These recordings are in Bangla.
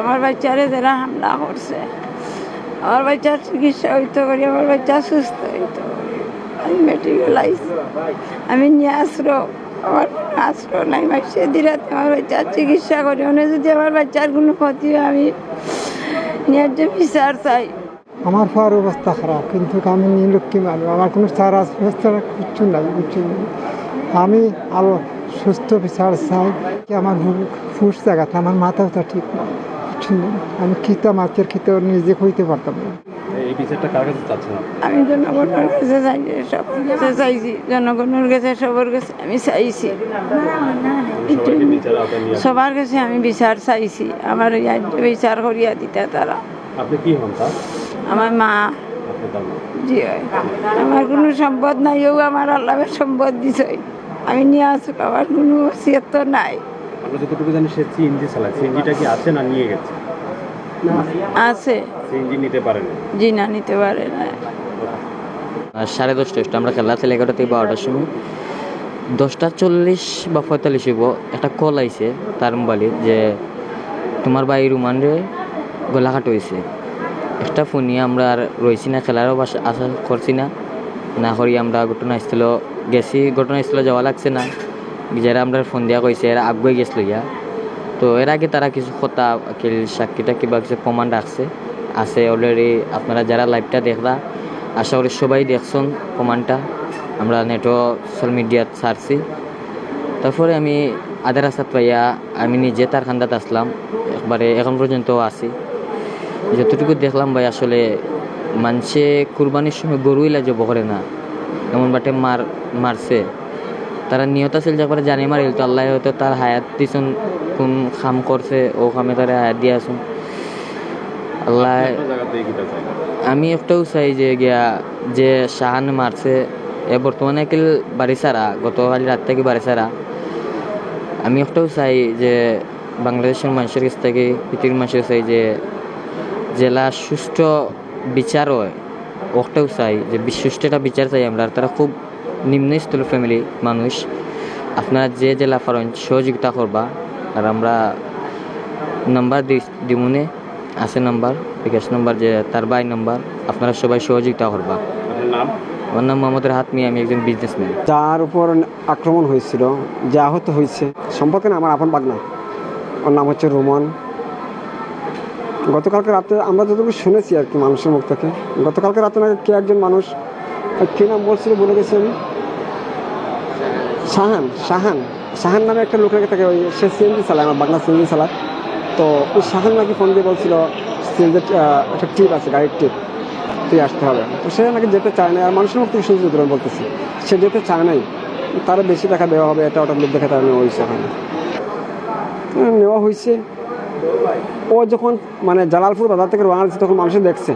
আমার বাচ্চারে যারা হামলা করছে, আমার বাচ্চার চিকিৎসা হইতে পারি আমার বাচ্চা সুস্থ হইতে পারি আমি মেডিকেলাইজ আমি নিয়ে আসলো আমার আশ্রয় নাই মাসে দিরাতে আমার বাচ্চার চিকিৎসা করি। মানে যদি আমার বাচ্চার কোনো ক্ষতি হয়, আমি ন্যায্য বিচার চাই। আমার পাওয়ার অবস্থা খারাপ, কিন্তু আমি নিলক্ষী মানুষ। আমার কোনো সারা ব্যবস্থা কিচ্ছু নাই নেই। আমি আরও সুস্থ বিচার চাই। কি আমার ফুস জায়গাতে আমার মাথাও তো ঠিক না। কিছু নেই আমি খিতা মাছের খিতে নিজে হইতে পারতাম না। এই বিচারটা কার কাছে চাচ্ছেন আপনি? আমি জনগণের কাছে চাই সব কাছে চাইছি। জনগণের কাছে সবার কাছে আমি চাইছি। সবার কাছে আমি বিচার চাইছি। আমার বিচার করিয়া দিতে তারা। আমার মা। জি আমার কোনো সম্পদ নাই ও আমার আল্লাহের সম্পদ দিছে। আমি নিয়ে আসুক আমার কোনো ওসিয়ত তো নাই। আমরা যতটুকু জানি সে সিএনজি চালায়। সিএনজিটা কি আছে না নিয়ে গেছে? আছে। সিএনজি নিতে পারেন জি না নিতে পারে না। সাড়ে দশটা আমরা খেলা থেকে এগারোটা থেকে বারোটার সময়। দশটা চল্লিশ বা পঁয়তাল্লিশ হইব। একটা কল আইছে তার মোবাইলে যে তোমার বাড়ি রুমান্ডে গোলাঘাট হয়েছে একটা ফোন নিয়ে আমরা আর রয়েছি না খেলারও বাসা আশা করছি না। না করি আমরা ঘটনাস্থল গেছি। ঘটনাস্থলে যাওয়া লাগছে না। যারা আমরা ফোন দেওয়া কইছে এরা আগুয়ে গেছিল ইয়া তো এর আগে তারা কিছু কথা, কিল সাক্ষীটা কিবা কিছু প্রমাণ রাখছে আছে অলরেডি আপনারা যারা লাইভটা দেখলা আশা করি সবাই দেখছেন প্রমাণটা আমরা নেটও সোশ্যাল মিডিয়াত ছাড়ছি তারপরে আমি আধা রাস্তাত পাইয়া, আমি নিজে তার খান্দাত আসলাম একবারে এখন পর্যন্ত আছি। যতটুকু দেখলাম ভাই, আসলে মানুষে কুরবানির সময় গরুই লাজ করে না। এমন বাটে মার মারছে তারা নিহত আছিল যে একবারে জানি মারিল তো আল্লাহ হয়তো তার হায়াত দিছুন কোন খাম করছে ও খামে তারা হায়াত দিয়ে আসুন আল্লাহ আমি একটাও চাই যে গিয়া যে শাহান মারছে এ বর্তমানে কিল বাড়ি সারা গতকাল রাত থেকে বাড়ি সারা আমি একটাও চাই যে বাংলাদেশের মানুষের কাছ থেকে পৃথিবীর মানুষের চাই যে জেলা সুষ্ঠ বিচার হয়। ওটাও চাই যে সুষ্ঠ একটা বিচার চাই আমরা তারা খুব নিম্ন স্তরের ফ্যামিলি মানুষ। আপনারা যে জেলা পারেন সহযোগিতা করবা। আর আমরা নাম্বার দিমুনে আছে নাম্বার বিকাশ নাম্বার যে তার বাই নাম্বার আপনারা সবাই সহযোগিতা করবা। নাম? আমার নাম মোহাম্মদ হাতমি আমি একজন বিজনেসম্যান যার উপর আক্রমণ হয়েছিল যে আহত হয়েছে সম্পর্কে না আমার আপন বাগনা ওর নাম হচ্ছে রোমন। গতকালকে রাতে আমরা যতটুকু শুনেছি আর কি মানুষের মুখ থেকে গতকালকে রাতে নাকি কে একজন মানুষ কে নাম বলছিল বলে গেছি আমি। শাহান শাহান শাহান নামে একটা লোকের থাকে, ওই সে সিএনজি চালায়, আমার বাংলা সিএনজি চালায়। তো ওই শাহান নাকি ফোন দিয়ে বলছিল, সিএনজি একটা ট্রিপ আছে, গাড়ির ট্রিপ তুই আসতে হবে। তো সে নাকি যেতে চায় না আর মানুষের মুখ থেকে শুনছি বলতেছি, সে যেতে চায় নাই তার বেশি টাকা দেওয়া হবে, এটা ওটা লোক দেখে তার নেওয়া হয়েছে ওখানে নেওয়া হয়েছে। ও যখন মানে জালালপুর বাজার থেকে দিচ্ছে তখন মানুষে দেখছে,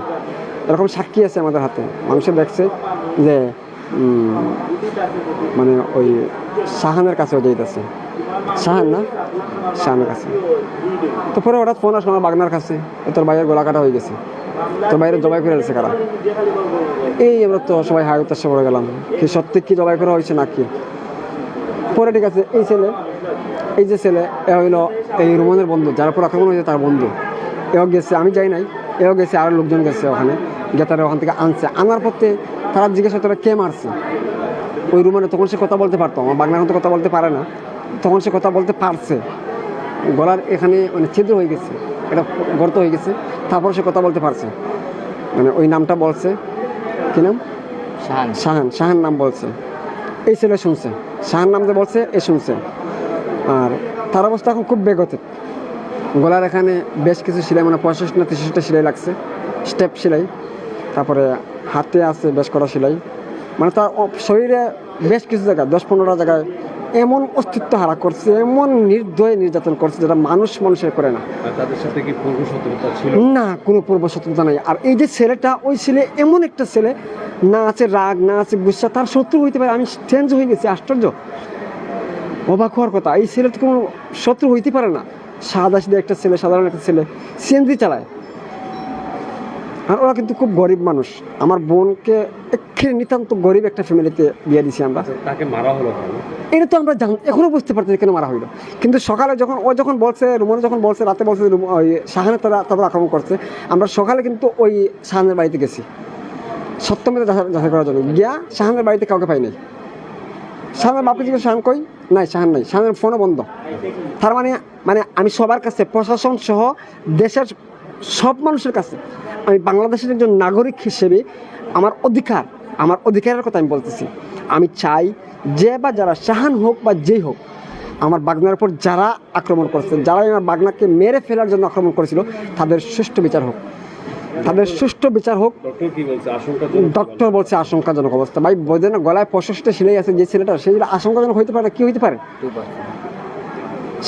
এরকম সাক্ষী আছে আমাদের হাতে, মানুষে দেখছে যে মানে ওই শাহানের কাছে যাইতেছে। শাহান না? শাহানের কাছে। তো পরে হঠাৎ ফোন আসলো আমার বাগনার কাছে। তোর বাইরের গলা কাটা হয়ে গেছে। তোর বাইরে জবাই করে দিয়েছে কারা? এই আমরা তো সবাই হাই উত্তাসে পড়ে গেলাম। কি সত্যি কি জবাই করা হয়েছে নাকি? পরে ঠিক আছে, এই ছেলে, এই যে ছেলে, এ হইল এই রোমানের বন্ধু। যার উপর আক্রমণ হয়েছে তার বন্ধু। এও গেছে, আমি যাই নাই। এও গেছে আরও লোকজন গেছে ওখানে। গিয়ে তারা ওখান থেকে আনছে। আনার পথে তারা জিজ্ঞাসা করে কে মারছে? ওই রুমানে তখন সে কথা বলতে পারতো। আমার বাংলা তো কথা বলতে পারে না। তখন সে কথা বলতে পারছে। গলার এখানে মানে ছিদ্র হয়ে গেছে। এটা গর্ত হয়ে গেছে। তারপর সে কথা বলতে পারছে। মানে ওই নামটা বলছে। কি নাম? শাহান। শাহান। শাহান নাম বলছে। এই ছেলে শুনছে। শাহান নাম যে বলছে এ শুনছে। আর তার অবস্থা এখন খুব বেগতে গলার এখানে বেশ কিছু সেলাই মানে পঁয়ষট্টি না তেষট্টি সেলাই লাগছে। স্টেপ সেলাই। তারপরে হাতে আছে বেশ করা সেলাই। মানে তার শরীরে বেশ কিছু জায়গায় দশ পনেরোটা জায়গায় এমন অস্তিত্ব হারা করছে এমন নির্দয় নির্যাতন করছে যেটা মানুষ মানুষের করে না। তাদের সাথে কি পূর্ব শত্রুতা ছিল? না কোনো পূর্ব শত্রুতা নাই। আর এই যে ছেলেটা ওই ছেলে এমন একটা ছেলে না আছে রাগ না আছে গুসা তার শত্রু হইতে পারে আমি চেঞ্জ হয়ে গেছি আশ্চর্য। অবাক হওয়ার কথা এই ছেলে তো কোনো শত্রু হইতে পারে না। সাদা সিধা একটা ছেলে সাধারণ একটা ছেলে সিএনজি চালায়। আর ওরা কিন্তু খুব গরিব মানুষ। আমার বোনকে এক্ষে নিতান্ত গরিব একটা ফ্যামিলিতে বিয়ে দিছি আমরা। তাকে মারা হলো এটা তো আমরা জান এখনও বুঝতে পারছি না কেন মারা হইল। কিন্তু সকালে যখন ও যখন বলছে রুমনে যখন বলছে রাতে বলছে রুম- ওই শাহানের তারা তারপর আক্রমণ করছে আমরা সকালে কিন্তু ওই শাহানের বাড়িতে গেছি। সত্যমেতে যাচাই করার জন্য। গিয়া শাহানের বাড়িতে কাউকে পাই নাই। শাহানের বাপকে জিজ্ঞেস শাহান কই? নাই শাহান নাই। শাহানের ফোনও বন্ধ। তার মানে মানে আমি সবার কাছে প্রশাসন সহ দেশের সব মানুষের কাছে আমি বাংলাদেশের একজন নাগরিক হিসেবে আমার অধিকার আমার অধিকারের কথা আমি বলতেছি। আমি চাই যে বা যারা শাহান হোক বা যেই হোক আমার বাগনার উপর যারা আক্রমণ করছে যারা আমার বাগনাকে মেরে ফেলার জন্য আক্রমণ করেছিল তাদের সুষ্ঠু বিচার হোক। তাদের সুষ্ঠু বিচার হোক। ডক্টর বলছে? আশঙ্কাজনক অবস্থা। ভাই বোঝে না গলায় পঁয়ষট্টি সেলাই আছে যে ছেলেটা সেই আশঙ্কাজনক হইতে পারে কি হইতে পারে।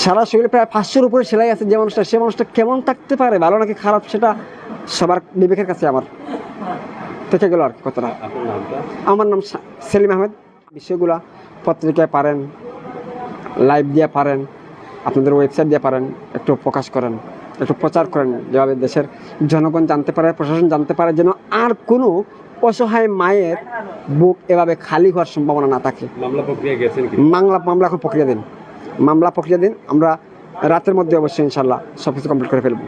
সারা শরীরে প্রায় পাঁচশোর উপরে সেলাই আছে যে মানুষটা সে মানুষটা কেমন থাকতে পারে? ভালো নাকি খারাপ সেটা সবার বিবেকের কাছে আমার। থেকে গেল আর কি কথাটা। আমার নাম সেলিম আহমেদ। বিষয়গুলা পত্রিকায় পারেন লাইভ দিয়ে পারেন আপনাদের ওয়েবসাইট দিয়ে পারেন একটু প্রকাশ করেন একটু প্রচার করেন যেভাবে দেশের জনগণ জানতে পারে প্রশাসন জানতে পারে যেন আর কোনো অসহায় মায়ের বুক এভাবে খালি হওয়ার সম্ভাবনা না থাকে। মামলা প্রক্রিয়া গেছেন মামলা মামলা এখন প্রক্রিয়া দিন। মামলা প্রক্রিয়া দিন। আমরা রাতের মধ্যে অবশ্যই ইনশাল্লাহ সব কিছু কমপ্লিট করে ফেলব।